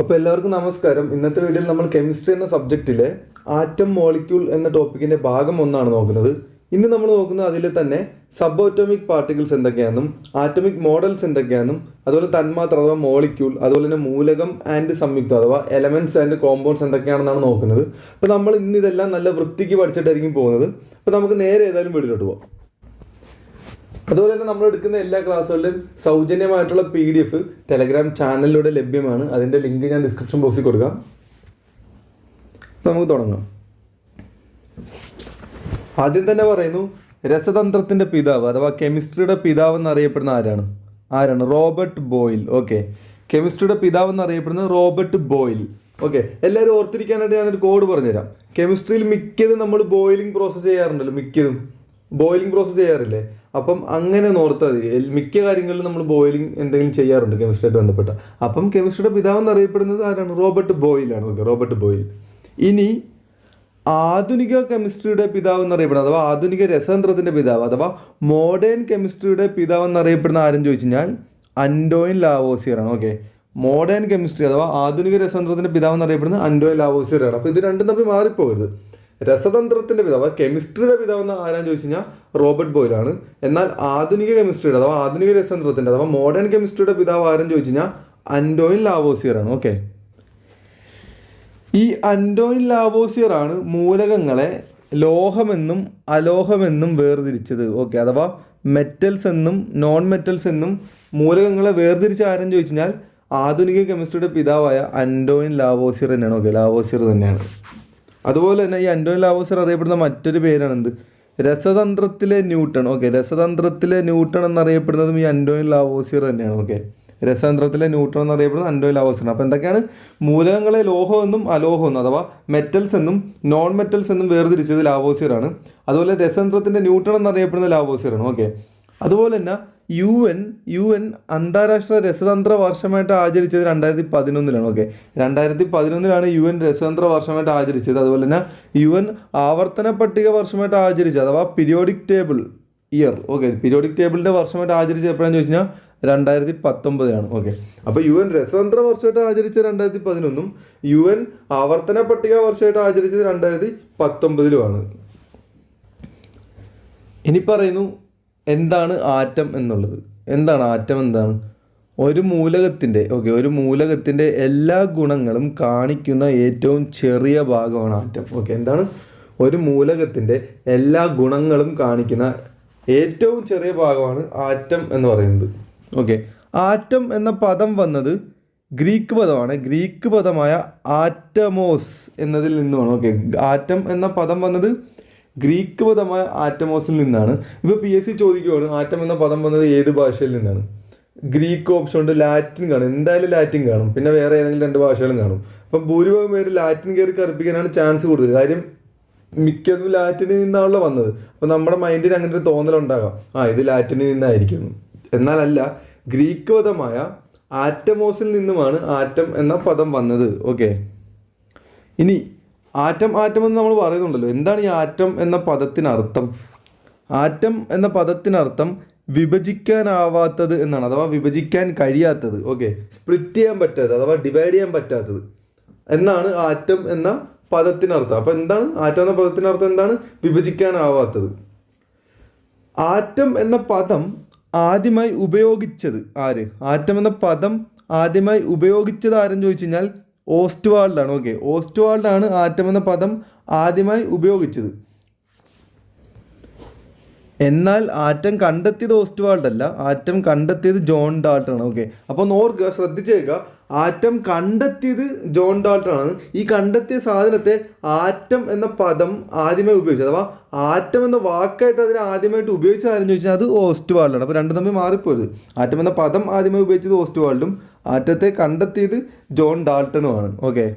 അപ്പോൾ എല്ലാവർക്കും നമസ്കാരം. ഇന്നത്തെ വീഡിയോയിൽ നമ്മൾ കെമിസ്ട്രി എന്ന സബ്ജക്റ്റിലെ ആറ്റം മോളിക്യൂൾ എന്ന ടോപ്പിക്കിന്റെ ഭാഗം ഒന്നാണ് നോക്കുന്നത്. ഇന്ന് നമ്മൾ നോക്കുന്നത് അതിൽ തന്നെ സബ് ഓറ്റോമിക് പാർട്ടിക്കിൾസ് എന്തൊക്കെയാണെന്നും ആറ്റോമിക് മോഡൽസ് എന്തൊക്കെയാണെന്നും അതുപോലെ തന്മാത്ര അഥവാ മോളിക്യൂൾ അതുപോലെ തന്നെ മൂലകം ആൻഡ് സംയുക്തം അഥവാ എലമെന്റ്സ് ആൻഡ് കോമ്പൗണ്ട്സ് എന്തൊക്കെയാണെന്നാണ് നോക്കുന്നത്. അപ്പോൾ നമ്മൾ ഇന്ന് ഇതെല്ലാം നല്ല വൃത്തിക്ക് പഠിച്ചിട്ടായിരിക്കും പോകുന്നത്. അപ്പോൾ നമുക്ക് നേരെ ഏതായാലും വീട്ടിലോട്ട് പോകാം അതുപോലെ തന്നെ നമ്മൾ എടുക്കുന്ന എല്ലാ ക്ലാസ്സുകളിലും സൗജന്യമായിട്ടുള്ള പി ഡി എഫ് ടെലഗ്രാം ചാനലിലൂടെ ലഭ്യമാണ്. അതിന്റെ ലിങ്ക് ഞാൻ ഡിസ്ക്രിപ്ഷൻ ബോക്സിൽ കൊടുക്കാം. നമുക്ക് തുടങ്ങാം. ആദ്യം തന്നെ പറയുന്നു രസതന്ത്രത്തിന്റെ പിതാവ് അഥവാ കെമിസ്ട്രിയുടെ പിതാവ് എന്നറിയപ്പെടുന്ന ആരാണ്? ആരാണ്? റോബർട്ട് ബോയിൽ ഓക്കെ കെമിസ്ട്രിയുടെ പിതാവ് എന്നറിയപ്പെടുന്നത് റോബർട്ട് ബോയിൽ ഓക്കെ എല്ലാവരും ഓർത്തിരിക്കാനായിട്ട് ഞാനൊരു കോഡ് പറഞ്ഞുതരാം. കെമിസ്ട്രിയിൽ മിക്കതും നമ്മൾ ബോയിലിംഗ് പ്രോസസ്സ് ചെയ്യാറുണ്ടല്ലോ മിക്കതും. ബോയിലിംഗ് പ്രോസസ്സ് ചെയ്യാറില്ലേ? അപ്പം അങ്ങനെ നോർത്താൽ മതി. മിക്ക കാര്യങ്ങളിലും നമ്മൾ ബോയിലിംഗ് എന്തെങ്കിലും ചെയ്യാറുണ്ട് കെമിസ്ട്രിയായിട്ട് ബന്ധപ്പെട്ട. അപ്പം കെമിസ്ട്രിയുടെ പിതാവ് എന്നറിയപ്പെടുന്നത് ആരാണ്? റോബർട്ട് ബോയിലാണ് ഓക്കെ റോബർട്ട് ബോയിൽ. ഇനി ആധുനിക കെമിസ്ട്രിയുടെ പിതാവ് എന്നറിയപ്പെടുന്നത് അഥവാ ആധുനിക രസതന്ത്രത്തിന്റെ പിതാവ് അഥവാ മോഡേൺ കെമിസ്ട്രിയുടെ പിതാവ് എന്നറിയപ്പെടുന്ന ആരും ചോദിച്ചു കഴിഞ്ഞാൽ അൻഡോയിൻ ലാവോസിയറാണ് ഓക്കെ മോഡേൺ കെമിസ്ട്രി അഥവാ ആധുനിക രസതന്ത്രത്തിന്റെ പിതാവ് എന്നറിയപ്പെടുന്നത് അൻഡോയിൻ ലാവോസിയറാണ് അപ്പോൾ ഇത് രണ്ടും തമ്മിൽ മാറിപ്പോകരുത്. രസതന്ത്രത്തിന്റെ പിതാവ് കെമിസ്ട്രിയുടെ പിതാവ് എന്ന് ആരാന്ന് ചോദിച്ചു കഴിഞ്ഞാൽ റോബർട്ട് ബോയിലാണ്. എന്നാൽ ആധുനിക കെമിസ്ട്രിയുടെ അഥവാ ആധുനിക രസതന്ത്രത്തിന്റെ അഥവാ മോഡേൺ കെമിസ്ട്രിയുടെ പിതാവ് ആരെന്ന് ചോദിച്ചു കഴിഞ്ഞാൽ അൻഡോയിൻ ലാവോസിയർ ആണ് ഓക്കെ. ഈ അൻഡോയിൻ ലാവോസിയർ ആണ് മൂലകങ്ങളെ ലോഹമെന്നും അലോഹമെന്നും വേർതിരിച്ചത്. ഓക്കെ. അഥവാ മെറ്റൽസ് എന്നും നോൺ മെറ്റൽസ് എന്നും മൂലകങ്ങളെ വേർതിരിച്ച ആരെന്ന് ചോദിച്ചു കഴിഞ്ഞാൽ ആധുനിക കെമിസ്ട്രിയുടെ പിതാവായ അൻഡോയിൻ ലാവോസിയർ തന്നെയാണ്. ഓക്കെ. ലാവോസിയർ തന്നെയാണ്. അതുപോലെ തന്നെ ഈ അന്റോണി ലാവോസർ അറിയപ്പെടുന്ന മറ്റൊരു പേരാണ് എന്ത് രസതന്ത്രത്തിലെ ന്യൂട്ടൺ. ഓക്കെ രസതന്ത്രത്തിലെ ന്യൂട്ടൺ എന്നറിയപ്പെടുന്നതും ഈ അന്റോണി ലാവോസിയർ തന്നെയാണ്. ഓക്കെ രസതന്ത്രത്തിലെ ന്യൂട്രൺ എന്നറിയപ്പെടുന്നത് അന്റോണി ലാവോസിയർ അപ്പോൾ എന്തൊക്കെയാണ്? മൂലകങ്ങളെ ലോഹമെന്നും അലോഹമെന്നും അഥവാ മെറ്റൽസ് എന്നും നോൺ മെറ്റൽസ് എന്നും വേർതിരിച്ചത് ലാവോസിയറാണ്. അതുപോലെ രസതന്ത്രത്തിന്റെ ന്യൂട്രൺ എന്നറിയപ്പെടുന്ന ലാവോസിയർ ആണ് ഓക്കെ അതുപോലെ തന്നെ യു എൻ യു എൻ അന്താരാഷ്ട്ര രസതന്ത്ര വർഷമായിട്ട് ആചരിച്ചത് രണ്ടായിരത്തി പതിനൊന്നിലാണ് ഓക്കെ രണ്ടായിരത്തി പതിനൊന്നിലാണ് യു എൻ രസതന്ത്ര വർഷമായിട്ട് ആചരിച്ചത്. അതുപോലെ തന്നെ യു എൻ ആവർത്തന പട്ടിക വർഷമായിട്ട് ആചരിച്ചത് അഥവാ periodic table year okay periodic ടേബിളിന്റെ വർഷമായിട്ട് ആചരിച്ചത് എപ്പോഴാണെന്ന് ചോദിച്ചു കഴിഞ്ഞാൽ രണ്ടായിരത്തി പത്തൊമ്പതാണ് ഓക്കെ അപ്പോൾ യു എൻ രസതന്ത്ര വർഷമായിട്ട് ആചരിച്ചത് രണ്ടായിരത്തി പതിനൊന്നും യു എൻ ആവർത്തന പട്ടിക വർഷമായിട്ട് ആചരിച്ചത് രണ്ടായിരത്തി പത്തൊമ്പതിലുമാണ് ഇനി പറയുന്നു എന്താണ് ആറ്റം എന്നുള്ളത്? എന്താണ് ആറ്റം എന്താണ്? ഒരു മൂലകത്തിന്റെ ഓക്കെ ഒരു മൂലകത്തിന്റെ എല്ലാ ഗുണങ്ങളും കാണിക്കുന്ന ഏറ്റവും ചെറിയ ഭാഗമാണ് ആറ്റം. ഓക്കെ എന്താണ്? ഒരു മൂലകത്തിന്റെ എല്ലാ ഗുണങ്ങളും കാണിക്കുന്ന ഏറ്റവും ചെറിയ ഭാഗമാണ് ആറ്റം എന്ന് പറയുന്നത്. ഓക്കെ ആറ്റം എന്ന പദം വന്നത് ഗ്രീക്ക് പദമാണ്. ഗ്രീക്ക് പദമായ ആറ്റമോസ് എന്നതിൽ നിന്നുമാണ്. ഓക്കെ ആറ്റം എന്ന പദം വന്നത് ഗ്രീക്ക് പദമായ ആറ്റമോസിൽ നിന്നാണ്. ഇപ്പോൾ പി എസ് സി ആറ്റം എന്ന പദം വന്നത് ഏത് ഭാഷയിൽ നിന്നാണ്? ഗ്രീക്ക് ഓപ്ഷൻ ഉണ്ട് ലാറ്റിൻ കാണും. എന്തായാലും ലാറ്റിൻ കാണും. പിന്നെ വേറെ ഏതെങ്കിലും രണ്ട് ഭാഷകളും കാണും. അപ്പം ഭൂരിഭാഗം പേര് ലാറ്റിൻ കയറി കറുപ്പിക്കാനാണ് ചാൻസ് കൂടുതൽ. കാര്യം മിക്കതും ലാറ്റിനിൽ നിന്നാണല്ലോ വന്നത്. അപ്പം നമ്മുടെ മൈൻഡിന് അങ്ങനെ ഒരു തോന്നലുണ്ടാകാം ആ ഇത് ലാറ്റിനിൽ നിന്നായിരിക്കും. എന്നാലല്ല ഗ്രീക്ക് പദമായ ആറ്റമോസിൽ നിന്നുമാണ് ആറ്റം എന്ന പദം വന്നത്. ഓക്കെ. ഇനി ആറ്റം ആറ്റം എന്ന് നമ്മൾ പറയുന്നുണ്ടല്ലോ. എന്താണ് ഈ ആറ്റം എന്ന പദത്തിനർത്ഥം? ആറ്റം എന്ന പദത്തിനർത്ഥം വിഭജിക്കാനാവാത്തത് എന്നാണ് അഥവാ വിഭജിക്കാൻ കഴിയാത്തത്. ഓക്കെ. സ്പ്ലിറ്റ് ചെയ്യാൻ പറ്റാത്തത് അഥവാ ഡിവൈഡ് ചെയ്യാൻ പറ്റാത്തത് എന്നാണ് ആറ്റം എന്ന പദത്തിനർത്ഥം. അപ്പോൾ എന്താണ്? ആറ്റം എന്ന പദത്തിനർത്ഥം എന്താണ്? വിഭജിക്കാനാവാത്തത്. ആറ്റം എന്ന പദം ആദ്യമായി ഉപയോഗിച്ചത് ആര്? ആറ്റം എന്ന പദം ആദ്യമായി ഉപയോഗിച്ചത് ആരെന്ന് ചോദിച്ചു കഴിഞ്ഞാൽ ഓസ്റ്റ്വാൾഡാണ്. ഓക്കെ. ഓസ്റ്റ്വാൾഡാണ് ആറ്റം എന്ന പദം ആദ്യമായി ഉപയോഗിച്ചത്. എന്നാൽ ആറ്റം കണ്ടെത്തിയത് ഓസ്റ്റ്വാൾഡ് അല്ല ആറ്റം കണ്ടെത്തിയത് ജോൺ ഡാൾട്ടൺ ആണ് ഓക്കെ അപ്പോൾ ഓർക്കുക ശ്രദ്ധിച്ചേക്കുക. ആറ്റം കണ്ടെത്തിയത് ജോൺ ഡാൾട്ടൺ ആണ് ഈ കണ്ടെത്തിയ സാധനത്തെ ആറ്റം എന്ന പദം ആദ്യമായി ഉപയോഗിച്ചത് അഥവാ ആറ്റം എന്ന വാക്കായിട്ട് അതിനെ ആദ്യമായിട്ട് ഉപയോഗിച്ച ആരെന്ന് ചോദിച്ചാൽ അത് ഓസ്റ്റ്വാൾഡാണ് അപ്പോൾ രണ്ടും തമ്മിൽ മാറിപ്പോയത്. ആറ്റം എന്ന പദം ആദ്യമായി ഉപയോഗിച്ചത് ഓസ്റ്റ്വാൾഡും ആറ്റത്തെ കണ്ടെത്തിയത് ജോൺ ഡാൾട്ടണുമാണ് ഓക്കെ.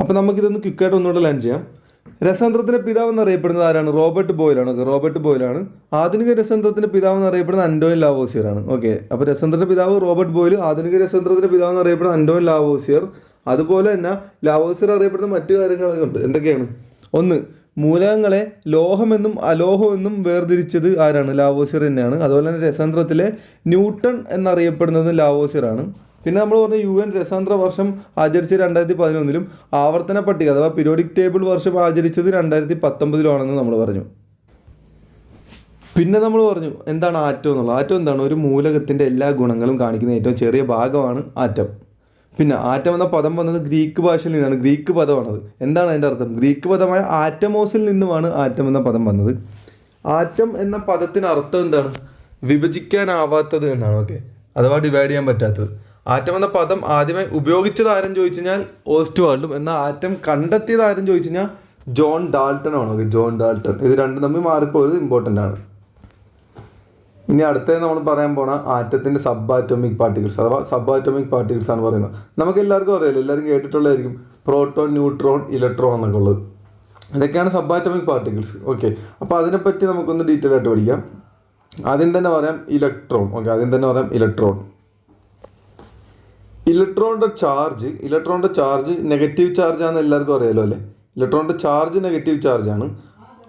അപ്പോൾ നമുക്കിതൊന്ന് ക്വിക്കായിട്ട് ഒന്നുകൂടെ ലേൺ ചെയ്യാം. രസതന്ത്രത്തിന്റെ പിതാവ് എന്നറിയപ്പെടുന്നത് ആരാണ്? റോബർട്ട് ബോയിലാണ് ഓക്കെ റോബർട്ട് ബോയിലാണ് ആധുനിക രസതന്ത്രത്തിന്റെ പിതാവ് എന്നറിയപ്പെടുന്നത് അൻഡോയിൻ ലാവോസിയർ ആണ്. ഓക്കെ അപ്പോൾ രസതന്ത്രത്തിന്റെ പിതാവ് റോബർട്ട് ബോയിൽ ആധുനിക രസതന്ത്രത്തിന്റെ പിതാവ് എന്നറിയപ്പെടുന്നത് അൻഡോയിൻ ലാവോസിയർ. അതുപോലെ തന്നെ ലാവോസിയർ അറിയപ്പെടുന്ന മറ്റു കാര്യങ്ങളൊക്കെ ഉണ്ട്. എന്തൊക്കെയാണ്? ഒന്ന് മൂലകങ്ങളെ ലോഹമെന്നും അലോഹമെന്നും വേർതിരിച്ചത് ആരാണ്? ലാവോസിയർ തന്നെയാണ്. അതുപോലെ തന്നെ രസതന്ത്രത്തിലെ ന്യൂട്ടൺ എന്നറിയപ്പെടുന്നത് ലാവോസിയർ ആണ്. പിന്നെ നമ്മൾ പറഞ്ഞ യു എൻ രസാന്തര വർഷം ആചരിച്ച രണ്ടായിരത്തി പതിനൊന്നിലും ആവർത്തന പട്ടിക അഥവാ പിരിയോഡിക് ടേബിൾ വർഷം ആചരിച്ചത് രണ്ടായിരത്തി പത്തൊമ്പതിലുമാണെന്ന് നമ്മൾ പറഞ്ഞു. പിന്നെ നമ്മൾ പറഞ്ഞു എന്താണ് ആറ്റം എന്നുള്ളത്? ആറ്റം എന്താണ്? ഒരു മൂലകത്തിന്റെ എല്ലാ ഗുണങ്ങളും കാണിക്കുന്ന ഏറ്റവും ചെറിയ ഭാഗമാണ് ആറ്റം. പിന്നെ ആറ്റം എന്ന പദം വന്നത് ഗ്രീക്ക് ഭാഷയിൽ നിന്നാണ് ഗ്രീക്ക് പദമാണത്. എന്താണ് അതിന്റെ അർത്ഥം? ഗ്രീക്ക് പദമായ ആറ്റമോസിൽ നിന്നുമാണ് ആറ്റം എന്ന പദം വന്നത്. ആറ്റം എന്ന പദത്തിന് അർത്ഥം എന്താണ്? വിഭജിക്കാനാവാത്തത് എന്നാണ് ഓക്കെ. അഥവാ ഡിവൈഡ് ചെയ്യാൻ പറ്റാത്തത്. ആറ്റം എന്ന പദം ആദ്യമായി ഉപയോഗിച്ചത് ആരും ചോദിച്ചു കഴിഞ്ഞാൽ ഓസ്റ്റ് വേൾഡും എന്നാൽ ആറ്റം കണ്ടെത്തിയത് ആരും ചോദിച്ചു കഴിഞ്ഞാൽ ജോൺ ഡാൾട്ടൺ ആണ്. Okay John Dalton. ഇത് രണ്ടും തമ്മിൽ മാറിപ്പോയത് ഇമ്പോർട്ടന്റ് ആണ്. ഇനി അടുത്തത് നമ്മൾ പറയാൻ പോണ ആറ്റത്തിന്റെ സബ് ആറ്റോമിക് പാർട്ടിക്കിൾസ് അഥവാ സബ് ആറ്റോമിക് പാർട്ടിക്കിൾസ് ആണ് പറയുന്നത്. നമുക്ക് എല്ലാവർക്കും അറിയാലോ എല്ലാവരും കേട്ടിട്ടുള്ളതായിരിക്കും പ്രോട്ടോൺ ന്യൂട്രോൺ ഇലക്ട്രോൺ എന്നൊക്കെ ഉള്ളത്. ഇതൊക്കെയാണ് സബ് ആറ്റോമിക് പാർട്ടിക്കിൾസ് ഓക്കെ അപ്പോൾ അതിനെപ്പറ്റി നമുക്കൊന്ന് ഡീറ്റെയിൽ ആയിട്ട് പഠിക്കാം. ആദ്യം തന്നെ പറയാം ഇലക്ട്രോൺ ഓക്കെ ആദ്യം തന്നെ പറയാം ഇലക്ട്രോൺ ഇലക്ട്രോണിന്റെ ചാർജ് ഇലക്ട്രോണിന്റെ ചാർജ് നെഗറ്റീവ് ചാർജ് ആണെന്ന് എല്ലാവർക്കും അറിയാലോ അല്ലേ? ഇലക്ട്രോണിന്റെ ചാർജ് നെഗറ്റീവ് ചാർജ് ആണ്.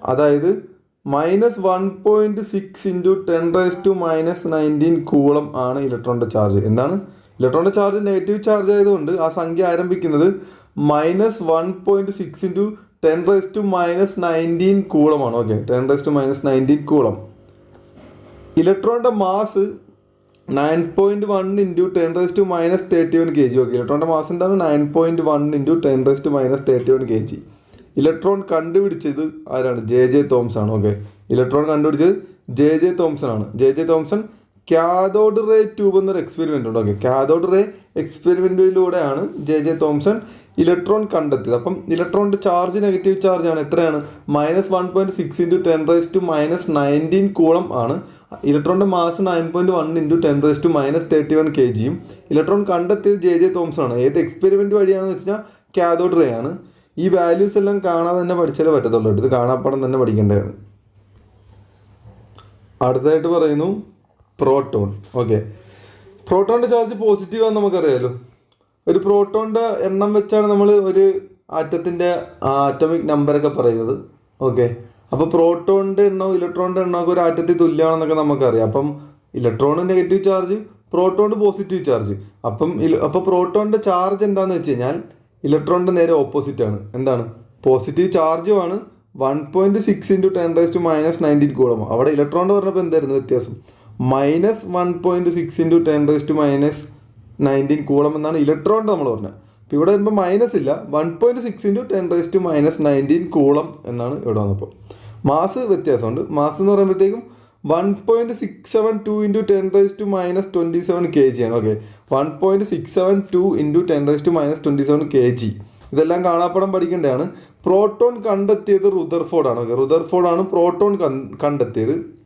അതായത് minus one point six into ten raise to minus nineteen coulomb ആണ് ഇലക്ട്രോണിന്റെ ചാർജ്. എന്താണ്? ഇലക്ട്രോണിന്റെ ചാർജ് നെഗറ്റീവ് ചാർജ് ആയതുകൊണ്ട് ആ സംഖ്യ ആരംഭിക്കുന്നത് minus one point six into ten raise to minus nineteen കൂളമാണ് okay. Ten raise to minus nineteen coulomb ഇലക്ട്രോണിന്റെ mass nine point one into ten raise to minus thirty one K G okay ഇലക്ട്രോണിന്റെ mass എന്താണ്? Nine point one into ten raise to minus thirty one K G electron കണ്ടുപിടിച്ചത് ആരാണ്? J J Thomson ആണ്. Okay electron കണ്ടുപിടിച്ചത് J J Thomson ആണ്. J J Thomson cathode ray tube എന്നൊരു experiment ഉണ്ട്. Okay cathode ray എക്സ്പെരിമെന്റിലൂടെയാണ് J J Thomson electron കണ്ടെത്തിയത്. അപ്പം ഇലക്ട്രോണിന്റെ ചാർജ് നെഗറ്റീവ് ചാർജ് ആണ്. എത്രയാണ്? Minus one point six into ten raise to minus nineteen coulomb ആണ്. ഇലക്ട്രോണിന്റെ mass nine point one into ten raise to minus thirty one K ജിയും electron കണ്ടെത്തിയത് J J Thomson ആണ്. ഏത് എക്സ്പെരിമെന്റ് വഴിയാണെന്ന് വെച്ച് കഴിഞ്ഞാൽ കാഥോഡ് റേ ആണ്. ഈ വാല്യൂസ് എല്ലാം കാണാതെ തന്നെ പഠിച്ചാലേ പറ്റത്തുള്ളൂ ഇത് കാണാപ്പാടം തന്നെ പഠിക്കേണ്ടതാണ്. അടുത്തതായിട്ട് പറയുന്നു. പ്രോട്ടോൺ. ഓക്കെ പ്രോട്ടോണിന്റെ ചാർജ് പോസിറ്റീവ് ആണെന്ന് നമുക്കറിയാലോ. ഒരു പ്രോട്ടോണിന്റെ എണ്ണം വെച്ചാണ് നമ്മൾ ഒരു ആറ്റത്തിന്റെ ആറ്റമിക് നമ്പറൊക്കെ പറയുന്നത്. ഓക്കെ അപ്പോൾ പ്രോട്ടോണിന്റെ എണ്ണവും ഇലക്ട്രോണിന്റെ എണ്ണമൊക്കെ ഒരു ആറ്റത്തിൽ തുല്യമാണെന്നൊക്കെ നമുക്കറിയാം. അപ്പം electron negative charge proton positive charge അപ്പം അപ്പോൾ പ്രോട്ടോണിന്റെ ചാർജ് എന്താണെന്ന് വെച്ച് കഴിഞ്ഞാൽ ഇലക്ട്രോണിന്റെ നേരെ ആണ്. എന്താണ്? Positive ചാർജുമാണ് one point six into ten raise to minus nineteen coulomb അവിടെ ഇലക്ട്രോണിന്റെ പറഞ്ഞപ്പോൾ എന്തായിരുന്നു വ്യത്യാസം? Minus one point six into ten raise to minus nineteen coulomb എന്നാണ് ഇലക്ട്രോണിന്റെ നമ്മൾ പറഞ്ഞത്. അപ്പോൾ ഇവിടെ വരുമ്പോൾ മൈനസ് ഇല്ല. One point six into ten raise to minus nineteen coulomb എന്നാണ് ഇവിടെ വന്നപ്പോൾ. മാസ് വ്യത്യാസമുണ്ട്. മാസ് എന്ന് പറയുമ്പോഴത്തേക്കും one point six seven two into ten raise to minus twenty seven K G ആണ്. Okay one point six seven two into ten raise to minus twenty seven K G ഇതെല്ലാം കാണാപ്പടം പഠിക്കേണ്ടതാണ്. Proton കണ്ടെത്തിയത് റുദർഫോർഡാണ് okay റുദർഫോർഡാണ് proton കണ്ടെത്തിയത്.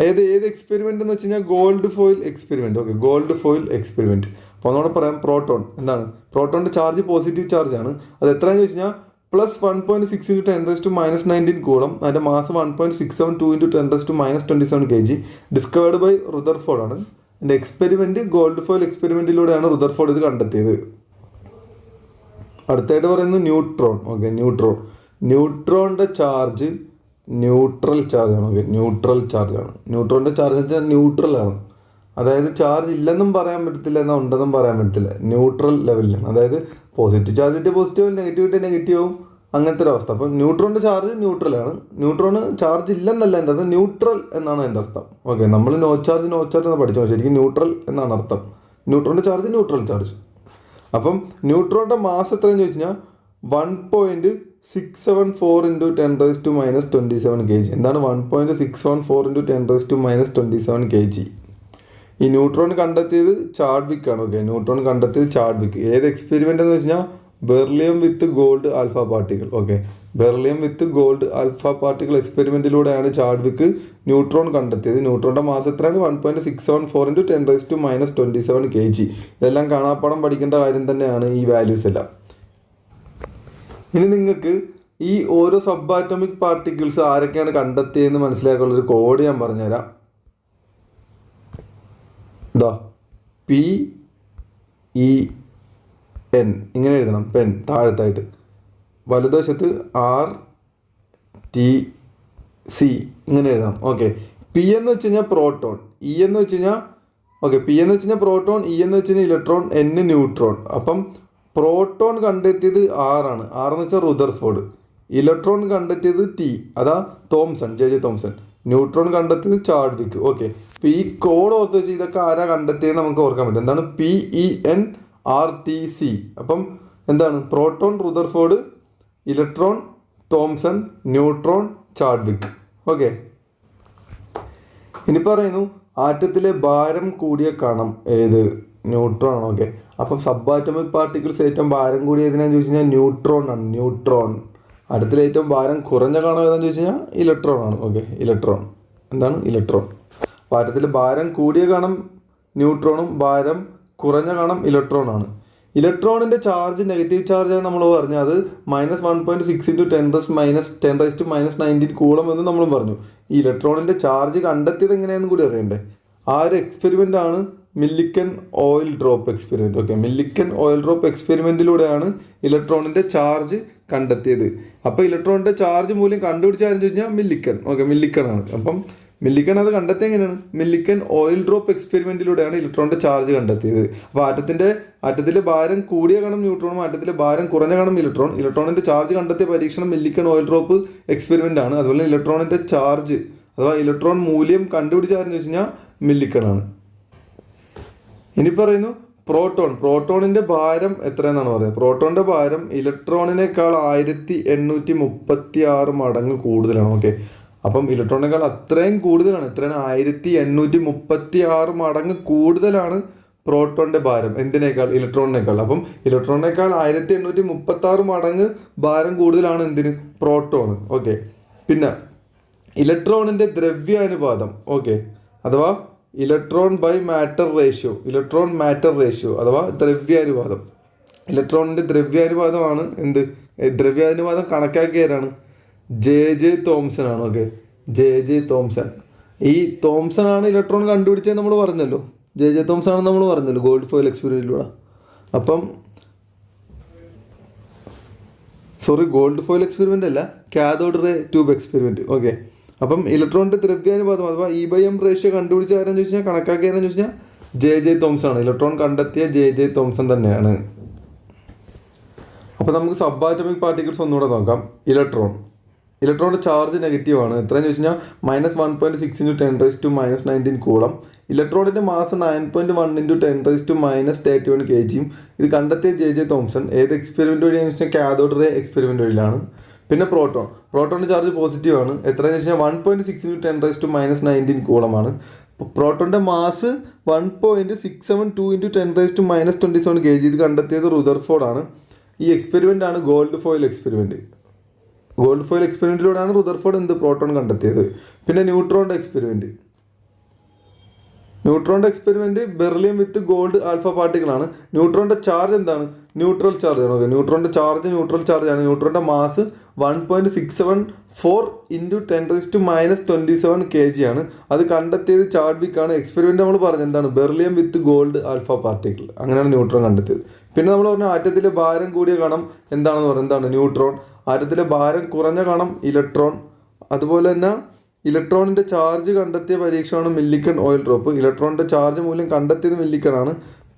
ഏത് ഏത് experiment എന്ന് വെച്ച് കഴിഞ്ഞാൽ gold foil experiment okay gold foil experiment അപ്പോൾ ഒന്നുകൂടെ പറയാം പ്രോട്ടോൺ എന്താണ്? പ്രോട്ടോണിന്റെ ചാർജ് പോസിറ്റീവ് ചാർജ് ആണ്. അത് എത്രയാണെന്ന് വെച്ച് കഴിഞ്ഞാൽ plus one point six into ten raise to minus nineteen coulomb അതിന്റെ മാസം one point six seven two into ten raise to minus twenty seven K G discovered by Rutherford ആണ് എന്റെ experiment gold foil എക്സ്പെരിമെന്റിലൂടെയാണ് Rutherford ഇത് കണ്ടെത്തിയത്. അടുത്തായിട്ട് പറയുന്നത് neutron okay neutron ന്യൂട്രോണിന്റെ ചാർജ് ന്യൂട്രൽ ചാർജ് ആണ്. ഓക്കെ ന്യൂട്രൽ ചാർജ് ആണ്. ന്യൂട്രോണിന്റെ ചാർജ് എന്ന് വെച്ചാൽ ന്യൂട്രൽ ആണ്. അതായത് ചാർജ് ഇല്ലെന്നും പറയാൻ പറ്റത്തില്ല എന്നാൽ ഉണ്ടെന്നും പറയാൻ പറ്റത്തില്ല. ന്യൂട്രൽ ലെവലിലാണ് അതായത് പോസിറ്റീവ് ചാർജ് കിട്ടിയ പോസിറ്റീവ് നെഗറ്റീവ് കിട്ടിയ നെഗറ്റീവ് അങ്ങനത്തെ ഒരു അവസ്ഥ. അപ്പം ന്യൂട്രോണിന്റെ ചാർജ് ന്യൂട്രലാണ് ന്യൂട്രോണ് ചാർജ് ഇല്ലെന്നല്ല എന്റെ അർത്ഥം. ന്യൂട്രൽ എന്നാണ് എന്റെ അർത്ഥം. ഓക്കെ നമ്മൾ നോ ചാർജ് നോ ചാർജ് എന്ന് പഠിച്ചു ശരിക്കും ന്യൂട്രൽ എന്നാണ് അർത്ഥം. ന്യൂട്രോണിന്റെ ചാർജ് ന്യൂട്രൽ ചാർജ്. അപ്പം ന്യൂട്രോണിന്റെ മാസ് എത്രയെന്ന് ചോദിച്ചു കഴിഞ്ഞാൽ one point six seven four into ten raise to minus twenty seven K G എന്താണ് one point six seven four into ten raise to minus twenty seven K G ഈ neutron കണ്ടെത്തിയത് Chadwick ആണ് okay neutron കണ്ടെത്തിയത് Chadwick ഏത് experiment എന്ന് വെച്ചാൽ beryllium with gold alpha particle okay beryllium with gold alpha particle എക്സ്പെരിമെന്റിലൂടെയാണ് Chadwick neutron കണ്ടെത്തിയത്. ന്യൂട്രോണിന്റെ മാസം എത്രയാണ്? One point six seven four into ten raise to minus twenty seven K G ഇതെല്ലാം കാണാപ്പാടം പഠിക്കേണ്ട കാര്യം തന്നെയാണ് ഈ വാല്യൂസ് എല്ലാം. ഇനി നിങ്ങൾക്ക് ഈ ഓരോ സബ് ആറ്റോമിക് പാർട്ടിക്കിൾസ് ആരൊക്കെയാണ് കണ്ടെത്തിയതെന്ന് മനസ്സിലാക്കാനുള്ള ഒരു കോഡ് ഞാൻ പറഞ്ഞുതരാം. ഇതാ പി ഇ എൻ ഇങ്ങനെ എഴുതണം. പെൻ താഴത്തായിട്ട്. വലതുവശത്ത് ആർ ടി സി ഇങ്ങനെ എഴുതണം. ഓക്കെ പി എന്ന് വെച്ച് കഴിഞ്ഞാൽ പ്രോട്ടോൺ ഇ എന്ന് വെച്ച് കഴിഞ്ഞാൽ ഓക്കെ പി എന്ന് വെച്ച് കഴിഞ്ഞാൽ പ്രോട്ടോൺ ഇ എന്ന് വെച്ച് കഴിഞ്ഞാൽ ഇലക്ട്രോൺ എൻ ന്യൂട്രോൺ. അപ്പം പ്രോട്ടോൺ കണ്ടെത്തിയത് ആറാണ് ആറെന്ന് വെച്ചാൽ റുദർഫോർഡ് ഇലക്ട്രോൺ കണ്ടെത്തിയത് ടി അതാ Thomson J J Thomson. Neutron കണ്ടെത്തിയത് ചാഡ്വിക്ക് ഓക്കെ അപ്പോൾ ഈ കോഡ് ഓർത്ത് വെച്ച് ഇതൊക്കെ ആരാ കണ്ടെത്തിയെന്ന് നമുക്ക് ഓർക്കാൻ പറ്റും. എന്താണ്? P E N R T C അപ്പം എന്താണ്? Proton Rutherford electron Thomson neutron Chadwick okay ഇനി പറയുന്നു ആറ്റത്തിലെ ഭാരം കൂടിയ കണം ഏത്? ന്യൂട്രോൺ ആണ് ഓക്കെ അപ്പം സബ് ആറ്റമിക് പാർട്ടിക്കിൾസ് ഏറ്റവും ഭാരം കൂടിയ ഏതിനാന്ന് ചോദിച്ചു കഴിഞ്ഞാൽ ന്യൂട്രോൺ ആണ് ന്യൂട്രോൺ. അടുത്തിൽ ഏറ്റവും ഭാരം കുറഞ്ഞ കാണുക ഏതാണെന്ന് ചോദിച്ചു കഴിഞ്ഞാൽ ഇലക്ട്രോൺ ആണ് ഓക്കെ ഇലക്ട്രോൺ. എന്താണ്? ഇലക്ട്രോൺ. അപ്പോൾ ആറ്റത്തിൽ ഭാരം കൂടിയ കാണും ന്യൂട്രോണും ഭാരം കുറഞ്ഞ കാണും ഇലക്ട്രോൺ ആണ്. ഇലക്ട്രോണിന്റെ ചാർജ് നെഗറ്റീവ് ചാർജ് ആണ് നമ്മൾ പറഞ്ഞു അത് minus one point six into ten raise minus ten raise to minus nineteen coulomb എന്ന് നമ്മളും പറഞ്ഞു. ഈ ഇലക്ട്രോണിന്റെ ചാർജ് കണ്ടെത്തിയത് എങ്ങനെയാണെന്ന് കൂടി അറിയണ്ടേ? ആ ഒരു എക്സ്പെരിമെന്റ് ആണ് Millikan oil drop experiment okay Millikan oil drop എക്സ്പെരിമെന്റിലൂടെയാണ് ഇലക്ട്രോണിന്റെ ചാർജ് കണ്ടെത്തിയത്. അപ്പോൾ ഇലക്ട്രോണിന്റെ ചാർജ് മൂല്യം കണ്ടുപിടിച്ചാരെന്ന് ചോദിച്ചു കഴിഞ്ഞാൽ മില്ലിക്കൻ. ഓക്കെ മില്ലിക്കൺ ആണ് അപ്പം മില്ലിക്കൺ അത് കണ്ടെത്തിയ എങ്ങനെയാണ്? മില്ലിക്കൻ ഓയിൽ ഡ്രോപ്പ് എക്സ്പെരിമെന്റിലൂടെയാണ് ഇലക്ട്രോണിന്റെ ചാർജ് കണ്ടെത്തിയത്. അപ്പോൾ ആറ്റത്തിന്റെ ആറ്റത്തിലെ ഭാരം കൂടിയ കണം ന്യൂട്രോണും ആറ്റത്തിലെ ഭാരം കുറഞ്ഞ കണം ഇലക്ട്രോൺ. ഇലക്ട്രോണിന്റെ ചാർജ് കണ്ടെത്തിയ പരീക്ഷണം മില്ലിക്കൻ ഓയിൽ ഡ്രോപ്പ് എക്സ്പെരിമെന്റ് ആണ് അതുപോലെ ഇലക്ട്രോണിന്റെ ചാർജ് അഥവാ ഇലക്ട്രോൺ മൂല്യം കണ്ടുപിടിച്ചാരെന്ന് ചോദിച്ചു കഴിഞ്ഞാൽ മില്ലിക്കൺ ആണ് ഇനി പറയുന്നു പ്രോട്ടോൺ. പ്രോട്ടോണിന്റെ ഭാരം എത്രയെന്നാണ് പറയുന്നത്? പ്രോട്ടോണിന്റെ ഭാരം ഇലക്ട്രോണിനേക്കാൾ ആയിരത്തി എണ്ണൂറ്റി മുപ്പത്തി ആറ് മടങ്ങ് കൂടുതലാണ് ഓക്കെ അപ്പം ഇലക്ട്രോണിനേക്കാൾ അത്രയും കൂടുതലാണ് എത്രയാണ്? ആയിരത്തി എണ്ണൂറ്റി മുപ്പത്തി ആറ് മടങ്ങ് കൂടുതലാണ് പ്രോട്ടോണിന്റെ ഭാരം. എന്തിനേക്കാൾ? ഇലക്ട്രോണിനേക്കാൾ. അപ്പം ഇലക്ട്രോണിനേക്കാൾ ആയിരത്തി എണ്ണൂറ്റി മുപ്പത്തി ആറ് മടങ്ങ് ഭാരം കൂടുതലാണ് എന്തിന്? പ്രോട്ടോൺ ഓക്കെ പിന്നെ ഇലക്ട്രോണിന്റെ ദ്രവ്യാനുപാതം ഓക്കെ അഥവാ electron by matter ratio electron matter ratio അഥവാ ദ്രവ്യാനുപാതം. ഇലക്ട്രോണിന്റെ ദ്രവ്യാനുപാതമാണ് എന്ത്? ദ്രവ്യാനുപാതം കണക്കാക്കിയവരാണ് ജെ ജെ തോംസൺ ആണ് ഓക്കെ ജെ ജെ തോംസൺ. ഈ തോംസൺ ആണ് ഇലക്ട്രോൺ കണ്ടുപിടിച്ചത് നമ്മൾ പറഞ്ഞല്ലോ. ജെ ജെ തോംസൺ ആണ് നമ്മൾ പറഞ്ഞല്ലോ ഗോൾഡ് ഫോയിൽ എക്സ്പെരിമെന്റിലൂടെ അപ്പം സോറി ഗോൾഡ് ഫോയിൽ എക്സ്പെരിമെന്റ് അല്ല cathode ray tube experiment okay അപ്പം ഇലക്ട്രോണിന്റെ ദ്രവ്യാനുപാതം അഥവാ ഇ ബൈ എം റേഷ്യോ കണ്ടുപിടിച്ച ആരെന്ന് ചോദിച്ചു കഴിഞ്ഞാൽ കണക്കാക്കിയാരെന്ന് ചോദിച്ചു കഴിഞ്ഞാൽ ജെ ജെ തോംസൺ ആണ് ഇലക്ട്രോൺ കണ്ടെത്തിയ ജെ ജെ തോംസൺ തന്നെയാണ്. അപ്പോൾ നമുക്ക് സബ് ആറ്റമിക് പാർട്ടിക്കിൾസ് ഒന്നുകൂടെ നോക്കാം. ഇലക്ട്രോൺ. ഇലക്ട്രോണിന്റെ ചാർജ് നെഗറ്റീവ് ആണ്. എത്രയെന്ന് ചോദിച്ചു കഴിഞ്ഞാൽ minus one point six into ten raise to minus nineteen coulomb. ഇലക്ട്രോണിന്റെ mass nine point one into ten raise to minus thirty one K ജിയും. ഇത് കണ്ടെത്തിയ ജെ ജെ തോംസൺ ഏത് എക്സ്പെരിമെന്റ് വഴിയാണെന്ന് വെച്ചാൽ കാഥോഡ് റേ എക്സ്പെരിമെന്റ് വഴിയിലാണ്. പിന്നെ പ്രോട്ടോൺ. പ്രോട്ടോണിന്റെ ചാർജ് പോസിറ്റീവ് ആണ്. എത്രയെന്ന് വെച്ച് കഴിഞ്ഞാൽ one point six into ten raise to minus nineteen കൂളമാണ്. പ്രോട്ടോണിന്റെ mass one point six seven two into ten raise to minus twenty seven K G ഇത് കണ്ടെത്തിയത് റുദർഫോർഡ് ആണ് ഈ എക്സ്പെരിമെന്റ് ആണ് gold foil experiment gold foil എക്സ്പെരിമെന്റിലൂടെയാണ് Rutherford എന്ത് proton കണ്ടെത്തിയത്? പിന്നെ ന്യൂട്രോണിന്റെ experiment ന്യൂട്രോണിന്റെ experiment beryllium with gold alpha particle ആണ്. ന്യൂട്രോണിന്റെ ചാർജ് എന്താണ്? ന്യൂട്രൽ ചാർജ് ആണ്. ഓക്കെ ന്യൂട്രോണിന്റെ ചാർജ് ന്യൂട്രൽ ചാർജ് ആണ്. ന്യൂട്രോണിന്റെ mass one point six seven four into ten raise to minus twenty seven K G ആണ്. അത് കണ്ടെത്തിയത് ചാഡ്വിക് ആണ്. എക്സ്പെരിമെന്റ് നമ്മൾ പറഞ്ഞത് എന്താണ്? Beryllium with gold alpha particle അങ്ങനെയാണ് ന്യൂട്രോൺ കണ്ടെത്തിയത്. പിന്നെ നമ്മൾ പറഞ്ഞ ആറ്റത്തിലെ ഭാരം കൂടിയ കണം എന്താണെന്ന് പറയുന്നത് എന്താണ്? ന്യൂട്രോൺ ആറ്റത്തിലെ ഭാരം കുറഞ്ഞ കണം ഇലക്ട്രോൺ അതുപോലെ തന്നെ ഇലക്ട്രോണിന്റെ ചാർജ് കണ്ടെത്തിയ പരീക്ഷണമാണ് മില്ലിക്കൺ ഓയിൽ ഡ്രോപ്പ്. ഇലക്ട്രോണിന്റെ ചാർജ് മൂല്യം കണ്ടെത്തിയത് മില്ലിക്കൺ ആണ്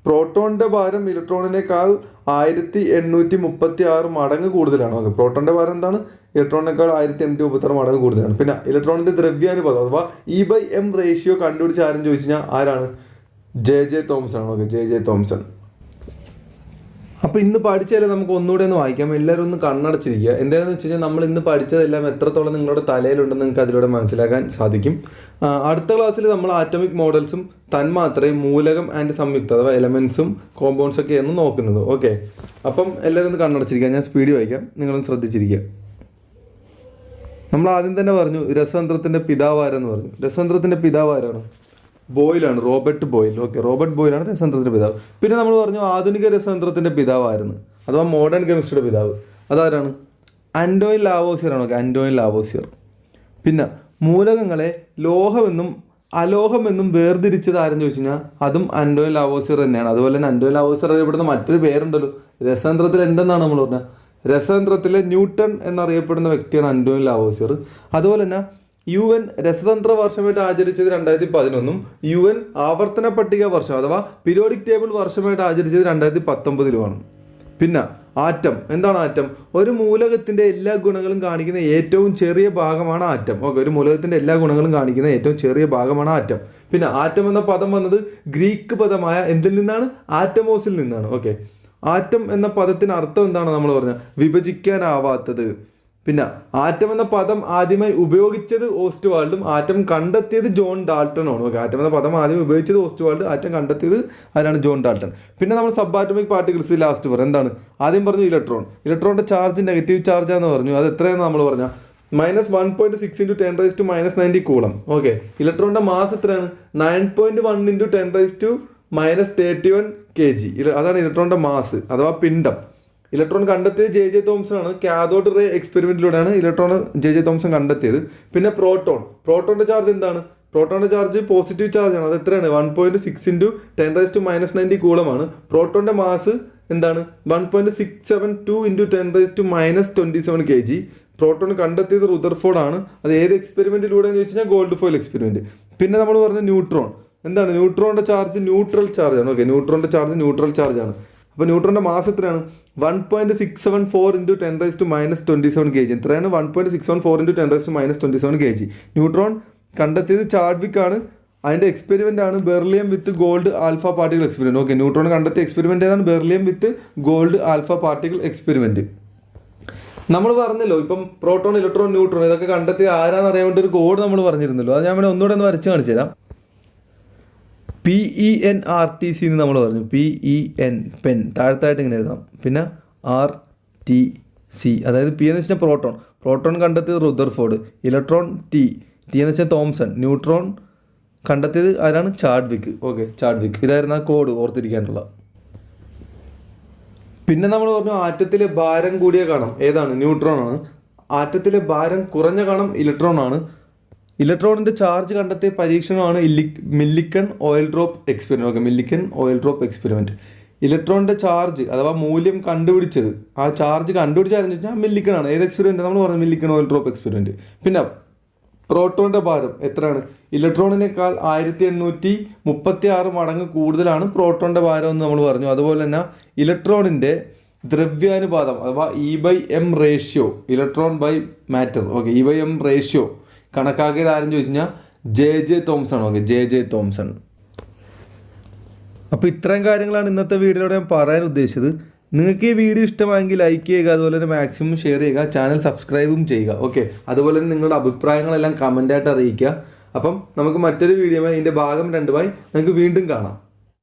പ്രോട്ടോണിന്റെ ഭാരം ഇലക്ട്രോണിനേക്കാൾ ആയിരത്തി എണ്ണൂറ്റി മുപ്പത്തി ആറ് മടങ്ങ് കൂടുതലാണ്. അത് പ്രോട്ടോണിന്റെ ഭാരം എന്താണ്? ഇലക്ട്രോണിനേക്കാൾ ആയിരത്തി എണ്ണൂറ്റി മുപ്പത്തി ആറ് മടങ്ങ് കൂടുതലാണ്. പിന്നെ ഇലക്ട്രോണിന്റെ ദ്രവ്യാനുപാതം അഥവാ ഇ ബൈ എം റേഷ്യോ കണ്ടുപിടിച്ച ആരും ചോദിച്ചു കഴിഞ്ഞാൽ ആരാണ്? ജെ ജെ തോംസൺ ആണ് ഓക്കെ ജെ ജെ തോംസൺ അപ്പോൾ ഇന്ന് പഠിച്ചാലും നമുക്ക് ഒന്നുകൂടെ ഒന്ന് വായിക്കാം. എല്ലാവരും ഒന്ന് കണ്ണടച്ചിരിക്കുക. എന്താണെന്ന് വെച്ച് കഴിഞ്ഞാൽ നമ്മൾ ഇന്ന് പഠിച്ചതെല്ലാം എത്രത്തോളം നിങ്ങളുടെ തലയിലുണ്ടെന്ന് നിങ്ങൾക്ക് അതിലൂടെ മനസ്സിലാക്കാൻ സാധിക്കും. അടുത്ത ക്ലാസ്സിൽ നമ്മൾ ആറ്റോമിക് മോഡൽസും തന്മാത്രയും മൂലകം ആൻഡ് സംയുക്ത അഥവാ എലമെൻസും കോമ്പൗണ്ട്സ് ഒക്കെ ആയിരുന്നു നോക്കുന്നത്. ഓക്കെ അപ്പം എല്ലാവരും ഒന്ന് കണ്ണടച്ചിരിക്കുക. ഞാൻ സ്പീഡ് വായിക്കാം. നിങ്ങളൊന്ന് ശ്രദ്ധിച്ചിരിക്കുക. നമ്മൾ ആദ്യം തന്നെ പറഞ്ഞു രസതന്ത്രത്തിന്റെ പിതാവാരെന്ന് പറഞ്ഞു. രസതന്ത്രത്തിന്റെ പിതാവാരാണ് ബോയിലാണ് റോബർട്ട് ബോയിൽ. ഓക്കെ റോബർട്ട് ബോയിലാണ് രസതന്ത്രത്തിന്റെ പിതാവ്. പിന്നെ നമ്മൾ പറഞ്ഞു ആധുനിക രസതന്ത്രത്തിന്റെ പിതാവായിരുന്നു. അഥവാ മോഡേൺ കെമിസ്ട്രിയുടെ പിതാവ്. അതാരാണ്? ലാവോസിയർ ആണ് ഓക്കെ ആന്റോയിൻ ലാവോസിയർ. പിന്നെ മൂലകങ്ങളെ ലോഹമെന്നും അലോഹമെന്നും വേർതിരിച്ചത് ആരെന്ന് ചോദിച്ചു കഴിഞ്ഞാൽ അതും ആന്റോയിൻ ലാവോസിയർ തന്നെയാണ്. അതുപോലെ തന്നെ ആന്റോയിൻ ലാവോസിയർ അറിയപ്പെടുന്ന മറ്റൊരു പേരുണ്ടല്ലോ. രസതന്ത്രത്തിൽ എന്തെന്നാണ് നമ്മൾ പറഞ്ഞത്? രസതന്ത്രത്തിലെ ന്യൂട്ടൺ എന്നറിയപ്പെടുന്ന വ്യക്തിയാണ് അന്റോയിൻ ലാവോസിയർ. അതുപോലെ തന്നെ യു എൻ രസതന്ത്ര വർഷമായിട്ട് ആചരിച്ചത് രണ്ടായിരത്തി പതിനൊന്നും യു എൻ ആവർത്തന പട്ടിക വർഷം അഥവാ പിരിയോഡിക് ടേബിൾ വർഷമായിട്ട് ആചരിച്ചത് രണ്ടായിരത്തി പത്തൊമ്പതിലുമാണ് പിന്നെ ആറ്റം. എന്താണ് ആറ്റം? ഒരു മൂലകത്തിന്റെ എല്ലാ ഗുണങ്ങളും കാണിക്കുന്ന ഏറ്റവും ചെറിയ ഭാഗമാണ് ആറ്റം. ഓക്കെ ഒരു മൂലകത്തിന്റെ എല്ലാ ഗുണങ്ങളും കാണിക്കുന്ന ഏറ്റവും ചെറിയ ഭാഗമാണ് ആറ്റം. പിന്നെ ആറ്റം എന്ന പദം വന്നത് ഗ്രീക്ക് പദമായ എന്തിൽ നിന്നാണ്? ആറ്റമോസിൽ നിന്നാണ്. ഓക്കെ. ആറ്റം എന്ന പദത്തിന് അർത്ഥം എന്താണ് നമ്മൾ പറഞ്ഞത്? വിഭജിക്കാനാവാത്തത്. പിന്നെ ആറ്റം എന്ന പദം ആദ്യമായി ഉപയോഗിച്ചത് ഓസ്റ്റ് വാൾഡും ആറ്റം കണ്ടെത്തിയത് ജോൺ ഡാൾട്ടണുമാണ് ഓക്കെ ആറ്റം എന്ന പദം ആദ്യം ഉപയോഗിച്ചത് ഓസ്റ്റ് വാൾഡ് ആറ്റം കണ്ടെത്തിയത് ആരാണ്? John Dalton. പിന്നെ നമ്മൾ സബ് ആറ്റോമിക് പാർട്ടിക്കിൾസ് ലാസ്റ്റ് പറഞ്ഞു എന്താണ്? ആദ്യം പറഞ്ഞു ഇലക്ട്രോൺ. ഇലക്ട്രോണിന്റെ ചാർജ് നെഗറ്റീവ് ചാർജാന്ന് പറഞ്ഞു. അത് എത്രയാണെന്ന് നമ്മൾ പറഞ്ഞാൽ minus one point six into ten raise to minus ninety coulomb. Okay ഇലക്ട്രോണിന്റെ മാസ് എത്രയാണ്? Nine point one into ten raise to minus thirty one K G അതാണ് ഇലക്ട്രോണിന്റെ മാസ് അഥവാ പിണ്ഡം. ഇലക്ട്രോൺ കണ്ടെത്തിയത് ജെ ജെ തോംസൺ ആണ് കാഥോഡ് റേ എക്സ്പെരിമെന്റിലൂടെയാണ് electron J J Thomson കണ്ടെത്തിയത്. പിന്നെ പ്രോട്ടോൺ. പ്രോട്ടോണിന്റെ ചാർജ് എന്താണ്? പ്രോട്ടോണിന്റെ ചാർജ് പോസിറ്റീവ് ചാർജ് ആണ്. അത് എത്രയാണ്? One point six into ten raise to minus ninety കൂളമാണ്. പ്രോട്ടോണിന്റെ മാസ് എന്താണ്? One point six seven two into ten raise to minus twenty seven K G. Proton കണ്ടെത്തിയത് Rutherford ആണ്. അത് ഏത് എക്സ്പെരിമെന്റിലൂടെ എന്ന് ചോദിച്ചു കഴിഞ്ഞാൽ ഗോൾഡ് ഫോയിൽ എക്സ്പെരിമെന്റ്. പിന്നെ നമ്മൾ പറഞ്ഞ ന്യൂട്രോൺ. എന്താണ്? ന്യൂട്രോണിന്റെ ചാർജ് ന്യൂട്രൽ ചാർജ് ആണ്. ഓക്കെ ന്യൂട്രോണിന്റെ ചാർജ് ന്യൂട്രൽ ചാർജ് ആണ്. അപ്പോൾ ന്യൂട്രോന്റെ മാസ് എത്രയാണ്? One point six seven four into ten raise to minus twenty seven K G എത്രയാണ്? One point six seven four into ten raise to minus twenty seven K G neutron കണ്ടെത്തിയത് Chadwick ആണ്. അതിന്റെ experiment ആണ് beryllium with gold alpha particle experiment okay neutron കണ്ടെത്തിയ experiment ഏതാണ്? Beryllium with gold alpha particle experiment നമ്മൾ പറഞ്ഞല്ലോ ഇപ്പം proton electron neutron ഇതൊക്കെ കണ്ടെത്തി ആരാന്ന് അറിയാൻ വേണ്ടി ഒരു കോഡ് നമ്മൾ പറഞ്ഞിരുന്നല്ലോ. അത് ഞാൻ ഒന്നുകൂടെ ഒന്ന് വരച്ച് കാണിച്ചു തരാം. P E N R T C എന്ന് നമ്മൾ പറഞ്ഞു. പി ഇ എൻ പെൻ താഴത്തായിട്ട് ഇങ്ങനെ എഴുതാം പിന്നെ ആർ ടി സി അതായത് പി എന്ന് വെച്ചാൽ പ്രോട്ടോൺ. പ്രോട്ടോൺ കണ്ടെത്തിയത് റുദർഫോർഡ് ഇലക്ട്രോൺ ടി ടി എന്ന് വെച്ചാൽ തോംസൺ. ന്യൂട്രോൺ കണ്ടെത്തിയത് ആരാണ്? ചാഡ്വിക്ക് ഓക്കെ ചാഡ്വിക്ക് ഇതായിരുന്നു ആ കോഡ് ഓർത്തിരിക്കാനുള്ള. പിന്നെ നമ്മൾ പറഞ്ഞു ആറ്റത്തിലെ ഭാരം കൂടിയ കണം ഏതാണ്? ന്യൂട്രോൺ ആണ്. ആറ്റത്തിലെ ഭാരം കുറഞ്ഞ കണം ഇലക്ട്രോൺ ആണ്. ഇലക്ട്രോണിന്റെ ചാർജ് കണ്ടെത്തിയ പരീക്ഷണമാണ് ഇല്ലി Millikan oil drop experiment okay Millikan oil drop experiment ഇലക്ട്രോണിന്റെ ചാർജ് അഥവാ മൂല്യം കണ്ടുപിടിച്ചത് ആ ചാർജ് കണ്ടുപിടിച്ചാരെന്ന് വെച്ചാൽ മില്ലിക്കൺ ആണ് ഏത് എക്സ്പെരിമെന്റ് നമ്മൾ പറഞ്ഞു മില്ലിക്കൺ ഓയിൽ ഡ്രോപ്പ് എക്സ്പെരിമെന്റ് പിന്നെ പ്രോട്ടോണിന്റെ ഭാരം എത്രയാണ്? ഇലക്ട്രോണിനേക്കാൾ ആയിരത്തി എണ്ണൂറ്റി മുപ്പത്തി ആറ് മടങ്ങ് കൂടുതലാണ് പ്രോട്ടോണിന്റെ ഭാരം എന്ന് നമ്മൾ പറഞ്ഞു. അതുപോലെ തന്നെ ഇലക്ട്രോണിന്റെ ദ്രവ്യാനുപാതം അഥവാ E by M ratio electron by matter okay E by M ratio കണക്കാക്കിയത് ആരും ചോദിച്ചു കഴിഞ്ഞാൽ J J Thomson okay J J Thomson അപ്പോൾ ഇത്രയും കാര്യങ്ങളാണ് ഇന്നത്തെ വീഡിയോയിലൂടെ ഞാൻ പറയാൻ ഉദ്ദേശിച്ചത്. നിങ്ങൾക്ക് ഈ വീഡിയോ ഇഷ്ടമായെങ്കിൽ ലൈക്ക് ചെയ്യുക അതുപോലെ തന്നെ മാക്സിമം ഷെയർ ചെയ്യുക ചാനൽ സബ്സ്ക്രൈബും ചെയ്യുക ഓക്കെ അതുപോലെ തന്നെ നിങ്ങളുടെ അഭിപ്രായങ്ങളെല്ലാം കമന്റായിട്ട് അറിയിക്കുക. അപ്പം നമുക്ക് മറ്റൊരു വീഡിയോ ഇതിന്റെ ഭാഗം രണ്ടുമായി നിങ്ങൾക്ക് വീണ്ടും കാണാം.